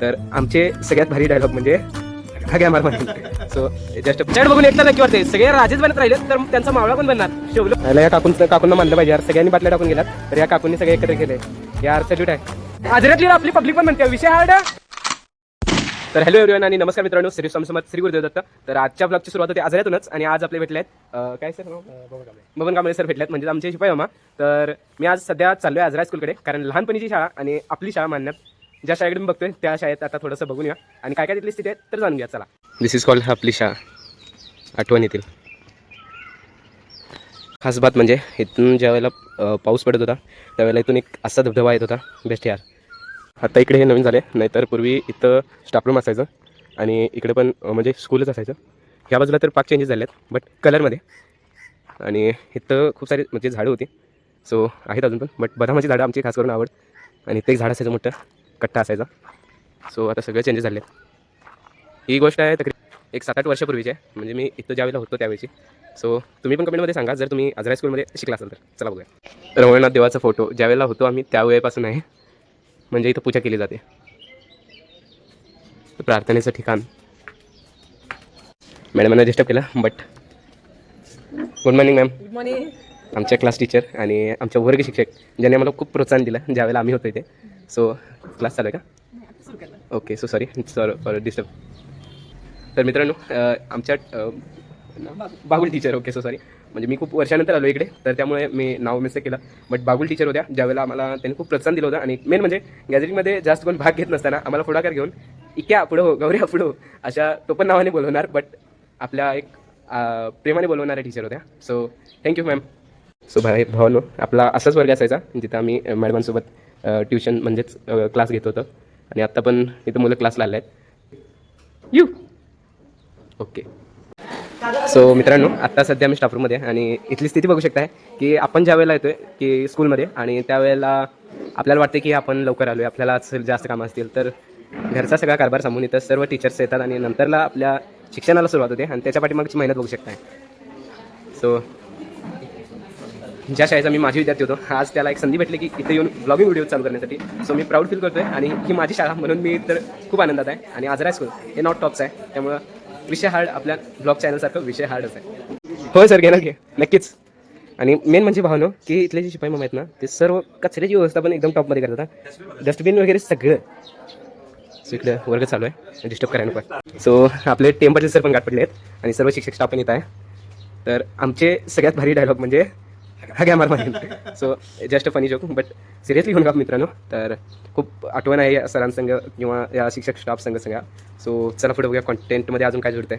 तर आमचे सगळ्यात भारी डायलॉग म्हणजे मार सो जस्ट चॅट बघून एकटा नक्की वाटते सगळे राजेच बनत राहिले तर त्यांचा मावळा पण बनणार. शेवलं. या काकून काकूंना मानलं पाहिजे यार. सगळ्यांनी बातल्या टाकून गेलात तर या काकूंनी सगळे एकत्र केले. यार सल्यूट आहे. आजरातली आपली पब्लिक पण म्हणते. विषय हार्ड तर हॅलो एव्हरीवन आणि नमस्कार मित्रांनो. श्री स्वामी समर्थ श्री गुरुदेव दत्त. तर आजच्या ब्लॉगची सुरुवात होती आजऱ्यातूनच आणि आज आपले भेटले आहेत काय सर बबन कांबळे. सर भेटलेत म्हणजे आमचे शिपाई मामा. तर मी आज सध्या चाललोय आजरा स्कूलकडे कारण लहानपणीची शाळा आणि आपली शाळा मानण्यात ज्या शाळेकडे मी बघतोय त्या शाळेत आता थोडंसं बघून या आणि काय काय तिथली स्थिती आहे तर जाणून घ्या चला. दिस इज कॉल्ड आपली शाळा. आठवण येतील. खास बात म्हणजे इथून ज्या वेळेला पाऊस पडत होता त्यावेळेला इथून एक असा धबधबा येत होता बेस्ट यार आता इकडे हे नवीन झाले नाहीतर पूर्वी इथं स्टाफरूम असायचं आणि इकडे पण म्हणजे स्कूलच असायचं. ह्या बाजूला तर पाक चेंजेस झाले आहेत बट कलरमध्ये आणि इथं खूप सारे म्हणजे झाडं होती. सो आहेत अजून पण बट बदामाची झाडं आमची खास करून आवड. आणि ते एक झाड असायचं मोठं. कट्टा असायचा. सो आता सगळे चेंजेस झाले ही गोष्ट आहे तकरी एक सात आठ वर्षापूर्वीची आहे. म्हणजे मी इथं ज्यावेळेला होतो त्यावेळेची. सो तुम्ही पण कमेंटमध्ये सांगा. जर तुम्ही आजरा स्कूलमध्ये शिकला असाल तर. चला बघूया. रवळनाथ देवाचा फोटो ज्यावेळेला होतो आम्ही त्यावेळेपासून आहे. म्हणजे इथं पूजा केली जाते. प्रार्थनेचं ठिकाण. मॅडमांना डिस्टर्ब केलं but good morning ma'am good morning आमच्या क्लास टीचर आणि आमच्या वर्ग शिक्षक ज्यांनी आम्हाला खूप प्रोत्साहन दिलं ज्यावेळेला आम्ही होतो इथे. सो क्लास चालू आहे का? Okay so sorry sorry for disturb तर मित्रांनो आमच्या Bagul teacher okay so sorry म्हणजे मी खूप वर्षानंतर आलो इकडे तर त्यामुळे मी नाव मिस्टेक केलं. बट बागुल टीचर होत्या ज्यावेळेला आम्हाला त्यांनी खूप प्रोत्साहन दिलं होतं. आणि मेन म्हणजे गॅदरिंगमध्ये जास्त कोण भाग घेत नसताना आम्हाला पुढाकार घेऊन इक्या पुढं हो गौऱ्या पुढं हो अशा टोपन नावाने बोलवणार. बट आपल्या एक प्रेमाने बोलवणाऱ्या टीचर होत्या. So thank you ma'am so भाई भावनो आपला असाच वर्ग असायचा जिथं आम्ही मॅडमांसोबत ट्युशन म्हणजेच क्लास घेत होतं. आणि आत्ता पण इथं मुलं क्लासला आले आहेत यू! ओके. सो मित्रांनो आत्ता सध्या मी स्टाफरूममध्ये आणि इथली स्थिती बघू शकताय की आपण ज्या वेळेला येतोय की स्कूलमध्ये आणि त्यावेळेला आपल्याला वाटते की आपण लवकर आलो आहे आपल्याला असेल जास्त कामं असतील तर घरचा सगळा कारभार सांगून इथं सर्व टीचर्स येतात आणि नंतरला आपल्या शिक्षणाला सुरुवात होते आणि त्याच्या पाठीमागची मेहनत बघू शकताय. सो ज्या शाळेचा मी माझी विद्यार्थी होतो आज त्याला एक संधी भेटली की इथे येऊन ब्लॉगिंग व्हिडिओ चालू करण्यासाठी. सो मी प्राऊड फील करतोय आणि ही माझी शाळा म्हणून मी तर खूप आनंदात आहे. आणि आजरा स्कूल हे नॉट टॉप्स आहे. त्यामुळं विषय हार्ड आपल्या ब्लॉग चॅनलसारखं विषय हार्डच आहे. होय सर घे ना घे. नक्कीच. आणि मेन म्हणजे भावनो हो, की इथले जे शिपाई मामा आहेत ना ते सर्व कचऱ्याची व्यवस्था पण एकदम टॉपमध्ये करतात डस्टबिन वगैरे सगळं. सो इकडे वर्ग चालू आहे. डिस्टर्ब करायला नको. सो आपले टेम्परचे सर पण गाठ पडले आहेत आणि सर्व शिक्षक स्टाफ पण येत आहे. तर आमचे सगळ्यात भारी डायलॉग म्हणजे घ्या मार मारेल so just funny joke but seriously घेऊन का मित्रांनो? तर खूप आठवण आहे या सरांसंग किंवा या शिक्षक स्टाफ संघ सगळ्या. सो चला पुढे बघूया कॉन्टेंटमध्ये अजून काय जुळतंय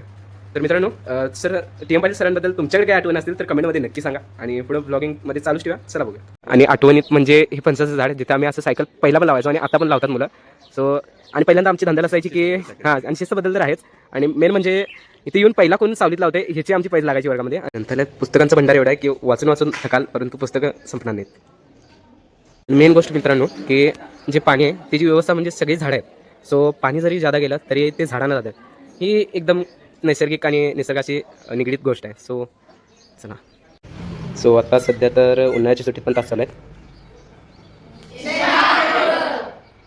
तर मित्रांनो सर टी एम पाटील सरांबद्दल तुमच्याकडे काय आठवण असतील तर कमेंटमध्ये नक्की सांगा. आणि पुढे ब्लॉगिंगमध्ये चालूच ठेवा. चला बघूया. आणि आठवणीत म्हणजे हे पंचाचं झाड जिथे आम्ही असं सायकल पहिला पण लावायचो आणि आता पण लावतात मुलं. सो आणि पहिल्यांदा आमची धंदा असायची की हां आणि शिस्तबद्दल तर आहेच. आणि मेन म्हणजे इथे येऊन पहिला कोण सावलीत लावते ह्याची आमची पैसे लागायची वर्गामध्ये. नंतर पुस्तकांचा भंडार एवढा आहे की वाचून वाचून थकाल परंतु पुस्तकं संपणार नाहीत. मेन गोष्ट मित्रांनो की जे पाणी आहे त्याची व्यवस्था म्हणजे सगळी झाडं आहेत. सो पाणी जरी जादा गेलं तरी ते झाडांना जातात ही एकदम नैसर्गिक आणि निसर्गाशी निगडीत गोष्ट आहे. सो चला. सो आता सध्या तर उन्हाळ्याच्या सुट्टीत पण तास चालू आहेत.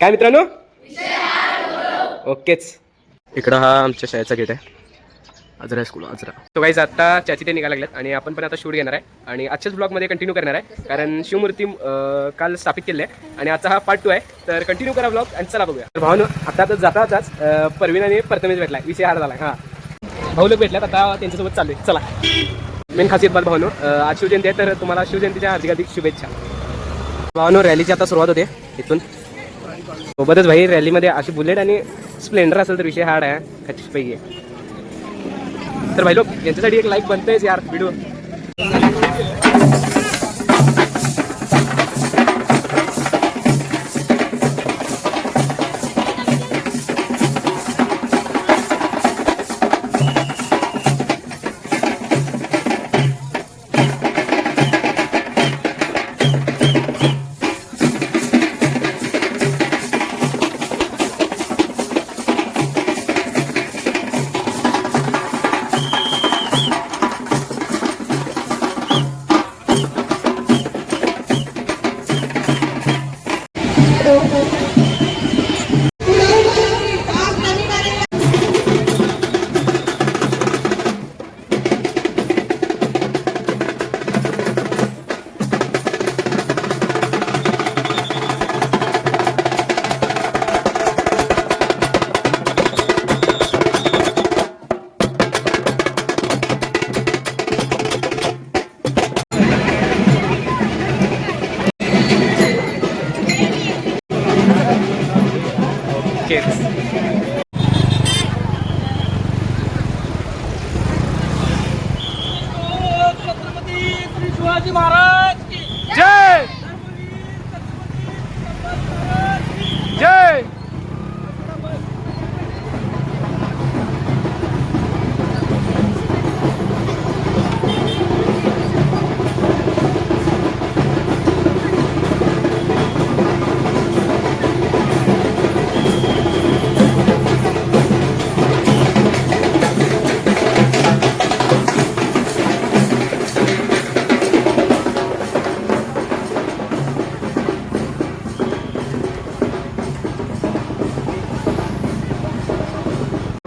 काय मित्रांनो? ओकेच. इकडं हा आमच्या शाळेचा गेट आहे. आजरा स्कूल आजरा तो काही आता चाची ते निघायला आणि आपण पण आता शूट घेणार आहे. आणि आजच्याच ब्लॉगमध्ये कंटिन्यू करणार आहे. कारण शिवमूर्ती काल स्थापित केले आहे आणि आता हा पार्ट टू आहे. तर कंटिन्यू करा ब्लॉग आणि चला बघूया. तर भावनो आता तर जाता जाताच परवीन आणि प्रथमेश भेटला विषय हार झाला हां. भाऊ लोक भेटल्यात. आता त्यांच्यासोबत चालू आहे चला. मेन खासियत बात भावनो आज शिवजयंती आहे तर तुम्हाला शिवजयंतीच्या हार्दिक हार्दिक शुभेच्छा. भावनो रॅलीची आता सुरुवात होते इथून. सोबतच भाई रॅलीमध्ये अशी बुलेट आणि स्प्लेंडर असेल तर विषय हार्ड आहे. खचितपैकी आहे तर भाई लोक यांच्यासाठी एक लाईक बनतेच यार व्हिडिओ नक्कीच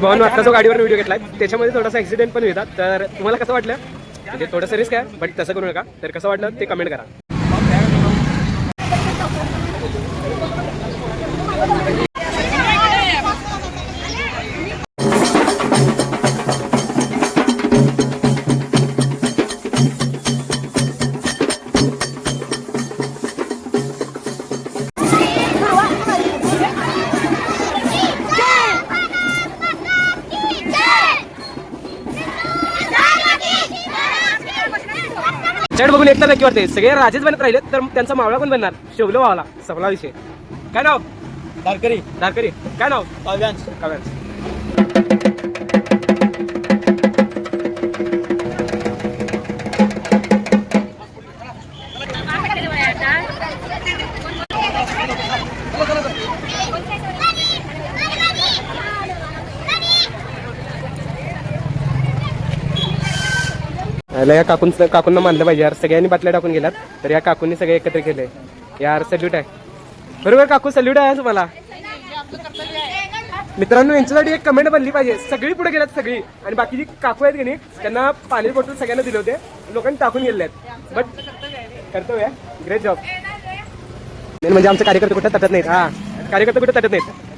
भावानं आता जो गाडीवर व्हिडिओ घेतलाय. त्याच्यामध्ये थोडासा ऍक्सिडेंट पण येतात. तर तुम्हाला कसं वाटलं? म्हणजे थोडंसं रिस्क आहे बट तसं करू नका. तर कसं वाटलं ते कमेंट करा. चढ बघून एकता नक्की वाटते सगळे राजेच बनत राहिले तर त्यांचा मावळा पण बनणार? शेवलो व्हावला सपला विषय. काय नाव? तारकरी दारकरी. काय नाव? काव्यांश. काव्यांश. याला या काकून काकूंना मानलं पाहिजे. यार सगळ्यांनी बाटल्या टाकून गेल्यात तर या काकूंनी सगळे एकत्र केले. यार सल्यूट आहे. बरोबर काकू सल्यूट आहे तुम्हाला. मित्रांनो यांच्यासाठी एक कमेंट बनली पाहिजे. सगळी पुढे गेल्यात सगळी. आणि बाकीची काकू आहेत की नाही त्यांना पाणी बॉटल सगळ्यांना दिले होते. लोकांनी टाकून गेले आहेत बट कर्तव्य ग्रेट जॉब मेन म्हणजे आमचे कार्यकर्ते कुठे तटत नाहीत? हा. कार्यकर्ते कुठे तटत नाहीत?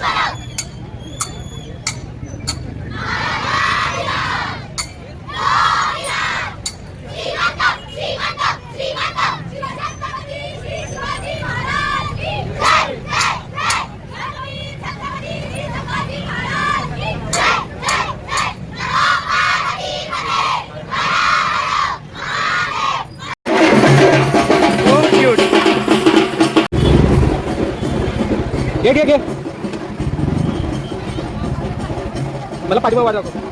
Shut up! मला पाठीमाग वाट दाखव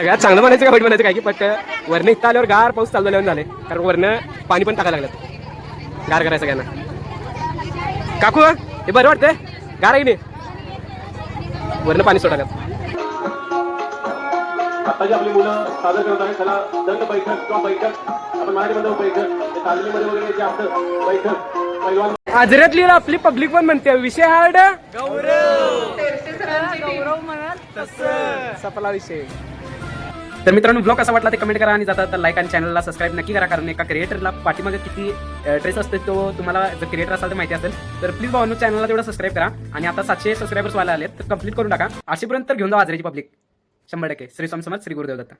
सगळ्यात चांगलं म्हणायचं का वाईट म्हणायचं काय की बट वरनं इथं आल्यावर गार पाऊस चालू झाल्यावर झाले. कारण वरनं पाणी पण टाकायला लागलं. गार करायचं सगळ्यांना. काकू हे बरं वाटतंय? गार आहे नाही? वरनं पाणी सोडायला. आता जी आपली मुलं सादर करत आहेत. त्याला दंड बैठक किंवा बैठक आपण मराठीमध्ये बैठक तालमीमध्ये वगैरे जे असतं बैठक पैलवान. आजऱ्यातली आपली पब्लिक पण म्हणते विषय हार्ड सपला विषय. तर मित्रांनो ब्लॉग कसा वाटला ते कमेंट करा आणि जाता तर लाईक आणि चॅनलला सबस्क्राईब नक्की करा कारण एका क्रिएटरला पाठीमागे किती ट्रेस असते तो तुम्हाला जर क्रिएटर असाल तर माहिती असेल. तर प्लीज भावांनो चॅनलला तेवढं सबस्क्राईब करा आणि आता सातशे सबस्क्रायबर्स व्हायला आले तर कंप्लीट करून टाका. अशीपर्यंत घेऊन जाऊ आजरेची पब्लिक शंभर टक्के. श्री स्वामी समज श्री गुरुदेव दत्ता.